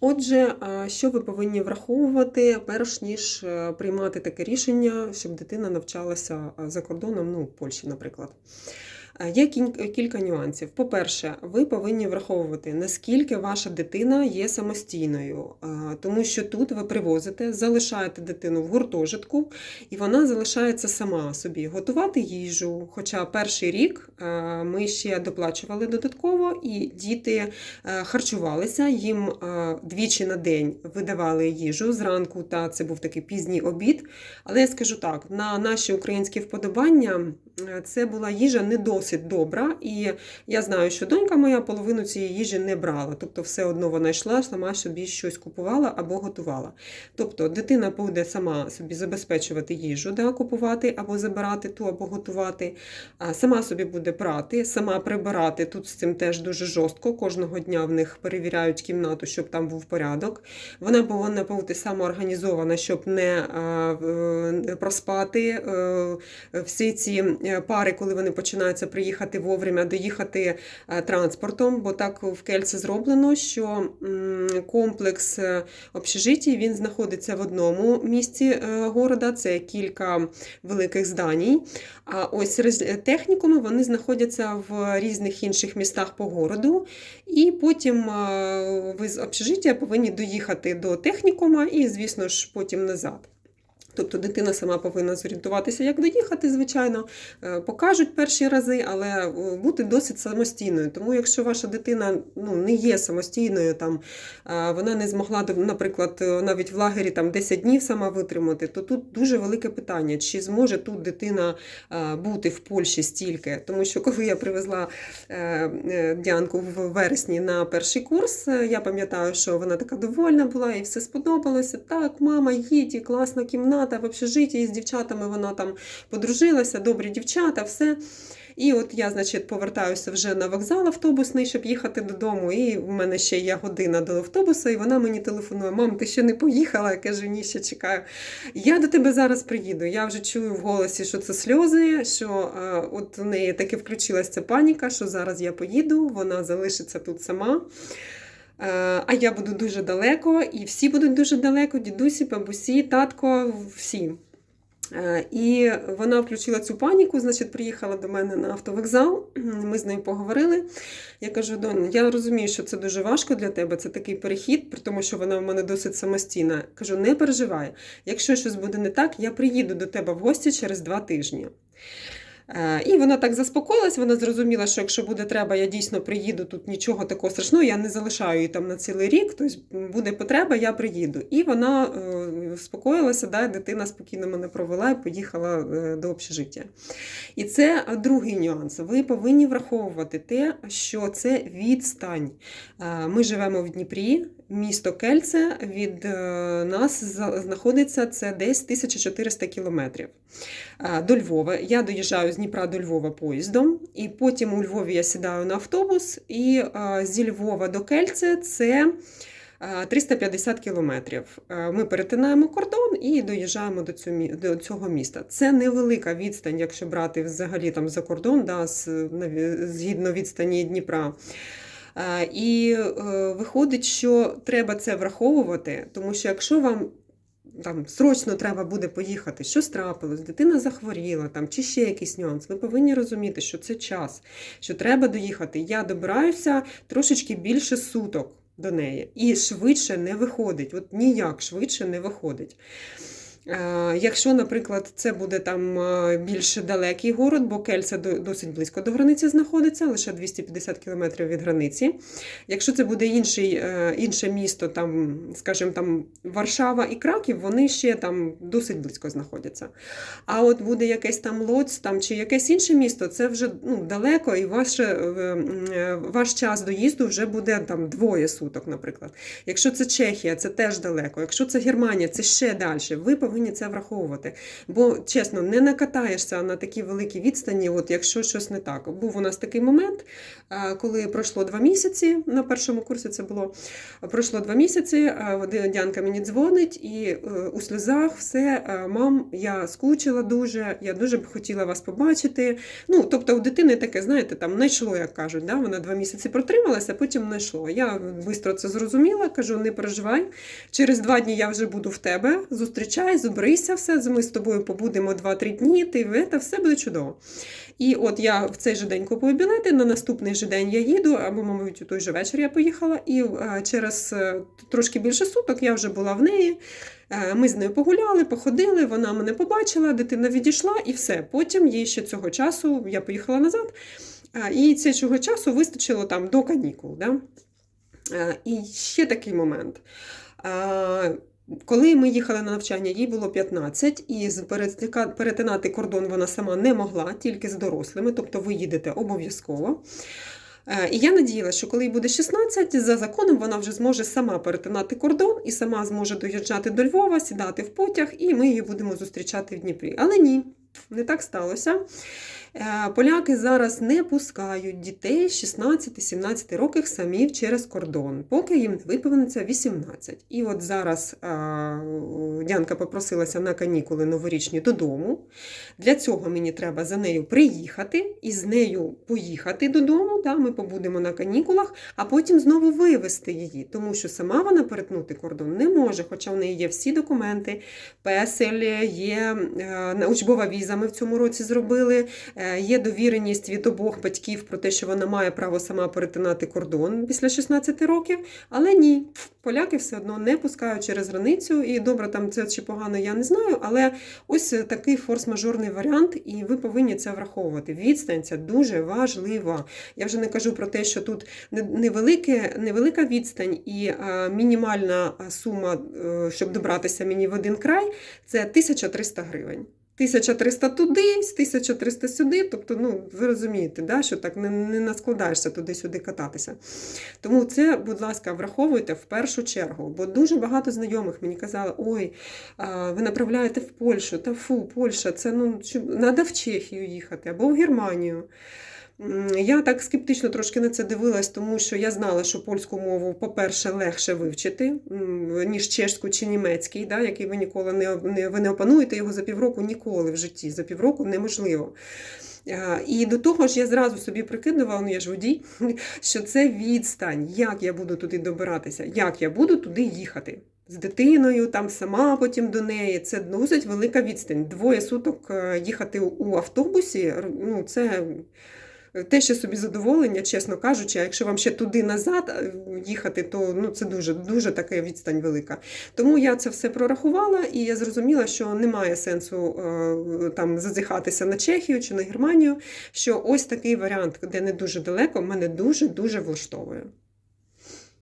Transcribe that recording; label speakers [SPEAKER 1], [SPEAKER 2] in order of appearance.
[SPEAKER 1] Отже, що ви повинні враховувати, перш ніж е, приймати таке рішення, щоб дитина навчалася за кордоном, ну, в Польщі, наприклад. Е, Є кілька нюансів. По-перше, ви повинні враховувати, наскільки ваша дитина є самостійною, Е, тому що тут ви привозите, залишаєте дитину в гуртожитку, і вона залишається сама собі готувати їжу. Хоча перший рік е, ми ще доплачували додатково, і діти е, харчувалися, їм е, двічі на день видавали їжу зранку, та це був такий пізній обід. Але я скажу так: на наші українські вподобання е, це була їжа не досить добра, і я знаю, що донька моя половину цієї їжі не брала. Тобто, все одно вона йшла, сама собі щось купувала або готувала. Тобто, дитина буде сама собі забезпечувати їжу, да, купувати або забирати ту, або готувати. Сама собі буде прати, сама прибирати. Тут з цим теж дуже жорстко. Кожного дня в них перевіряють кімнату, щоб там був порядок. Вона повинна бути самоорганізована, щоб не не проспати е, всі ці е, пари, коли вони починаються приїхати вовремя, доїхати е, транспортом, бо так в Кельце зроблено, що комплекс е, общежитій він знаходиться в одному місці е, города, це кілька великих зданій. А ось технікуми вони знаходяться в різних інших містах по городу. І потім ви з общежиття повинні доїхати до технікума і, звісно ж, потім назад. Тобто дитина сама повинна зорієнтуватися, як доїхати, звичайно, Е, покажуть перші рази, але е, бути досить самостійною. Тому якщо ваша дитина ну, не є самостійною, там, е, вона не змогла, наприклад, навіть в лагері там, 10 днів сама витримати, то тут дуже велике питання, чи зможе тут дитина бути в Польщі стільки. Тому що коли я привезла Діанку в вересні на перший курс, я пам'ятаю, що вона така довольна була і все сподобалося. Так, мама, їдь, класна кімната в общежитті, і з дівчатами вона там подружилася, добрі дівчата, все. І от я, значить, повертаюся вже на вокзал автобусний, щоб їхати додому. І в мене ще є година до автобуса, і вона мені телефонує: Мам, ти ще не поїхала? Я кажу, ні, ще чекаю. Я до тебе зараз приїду. Я вже чую в голосі, що це сльози, що е, от у неї таки включилася паніка, що зараз я поїду, вона залишиться тут сама. Е, А я буду дуже далеко, і всі будуть дуже далеко: дідусі, бабусі, татко, всі. Е, І вона включила цю паніку, значить, приїхала до мене на автовокзал. Ми з нею поговорили. Я кажу: Донь, я розумію, що це дуже важко для тебе. Це такий перехід, при тому, що вона в мене досить самостійна. Кажу, не переживай. Якщо щось буде не так, я приїду до тебе в гості через два тижні. Е, І вона так заспокоїлась, вона зрозуміла, що якщо буде треба, я дійсно приїду, тут нічого такого страшного, я не залишаю її там на цілий рік, тобто буде потреба, я приїду. І вона е, спокоїлася, да, дитина спокійно мене провела і поїхала е, до общежиття. І це другий нюанс. Ви повинні враховувати те, що це відстань. Ми живемо в Дніпрі, місто Кельце від е, нас знаходиться це десь 1400 кілометрів. Е, До Львова. Я доїжджаю з Дніпра до Львова поїздом, і потім у Львові я сідаю на автобус, і е, зі Львова до Кельце це. е, 350 кілометрів. Ми перетинаємо кордон і доїжджаємо до цього міста. Це невелика відстань, якщо брати взагалі там за кордон, да, згідно відстані Дніпра. Е, І е, виходить, що треба це враховувати, тому що якщо вам там срочно треба буде поїхати, щось трапилось, дитина захворіла там, чи ще якийсь нюанс, ви повинні розуміти, що це час, що треба доїхати. Я добираюся трошечки більше суток до неї. І швидше не виходить. От ніяк швидше не виходить. Е, Якщо, наприклад, це буде там е, більш далекий город, бо Кельце до- досить близько до границі знаходиться, лише 250 кілометрів від границі. Якщо це буде інший, е, інше місто, там, скажімо, там Варшава і Краків, вони ще там досить близько знаходяться. А от буде якесь там Лоць там, чи якесь інше місто, це вже ну, далеко, і е, ваш час доїзду вже буде там двоє суток, наприклад. Якщо це Чехія, це теж далеко. Якщо це Германія, це ще далі. Ви повинні це враховувати. Бо чесно, не накатаєшся на такі великі відстані, от якщо щось не так. Був у нас такий момент, е, коли пройшло два місяці. На першому курсі це було пройшло два місяці. е, Дянка мені дзвонить, і е, у сльозах все, мам, я скучила дуже, я дуже б хотіла вас побачити. Ну, тобто у дитини таке, знаєте, там не йшло, як кажуть. Да? Вона два місяці протрималася, потім не йшло. Я швидко це зрозуміла, кажу, не переживай. Через два дні я вже буду в тебе. Зустрічай, зубрися все. Ми з тобою побудемо 2-3 дні, ти це, все буде чудово. І от я в цей же день купую білети, на наступний же день я їду, або, мабуть, у той же вечір я поїхала, і е, через е, трошки більше суток я вже була в неї. Е, Ми з нею погуляли, походили, вона мене побачила, дитина відійшла і все. Потім їй ще цього часу я поїхала назад, і цього часу вистачило там до канікул. Да? І ще такий момент. Коли ми їхали на навчання, їй було 15, і перетинати кордон вона сама не могла, тільки з дорослими, тобто ви їдете обов'язково. Е, І я надіялася, що коли їй буде 16, за законом вона вже зможе сама перетинати кордон і сама зможе доїжджати до Львова, сідати в потяг, і ми її будемо зустрічати в Дніпрі. Але ні, не так сталося. Е, Поляки зараз не пускають дітей 16-17 років самі через кордон, поки їм не виповниться 18. І от зараз Дянка попросилася на канікули новорічні додому. Для цього мені треба за нею приїхати і з нею поїхати додому. Да, ми побудемо на канікулах, а потім знову вивезти її, тому що сама вона перетнути кордон не може, хоча в неї є всі документи, песель, є е, учбова віза. Ми в цьому році зробили. Е, Є довіреність від обох батьків про те, що вона має право сама перетинати кордон після 16 років, але ні, поляки все одно не пускають через границю. І добре, там це чи погано, я не знаю. Але ось такий форс-мажорний варіант, і ви повинні це враховувати. Відстань ця дуже важлива. Я вже не кажу про те, що тут невелике, невелика відстань і а, мінімальна сума, е, щоб добратися мені в один край, це 1300 гривень. 1300 туди, 1300 сюди. Тобто, ну, ви розумієте, да, що так не, не наскладаєшся туди-сюди кататися. Тому це, будь ласка, враховуйте в першу чергу. Бо дуже багато знайомих мені казали, ой, ви направляєте в Польщу, та фу, Польща, це ну, треба в Чехію їхати або в Германію. Я так скептично трошки на це дивилась, тому що я знала, що польську мову, по-перше, легше вивчити, ніж чешську чи німецький, да, який ви ніколи не, не, ви не опануєте його за півроку ніколи в житті. За півроку неможливо. І до того ж, я зразу собі прикидувала, ну я ж водій, що це відстань, як я буду туди добиратися, як я буду туди їхати. З дитиною, там сама потім до неї. Це досить велика відстань. Двоє суток е, їхати у автобусі, ну це те, що собі задоволення, чесно кажучи, а якщо вам ще туди назад е, їхати, то ну, це дуже дуже така відстань велика. Тому я це все прорахувала, і я зрозуміла, що немає сенсу е, там зазіхатися на Чехію чи на Германію. Що ось такий варіант, де не дуже далеко, мене дуже дуже влаштовує.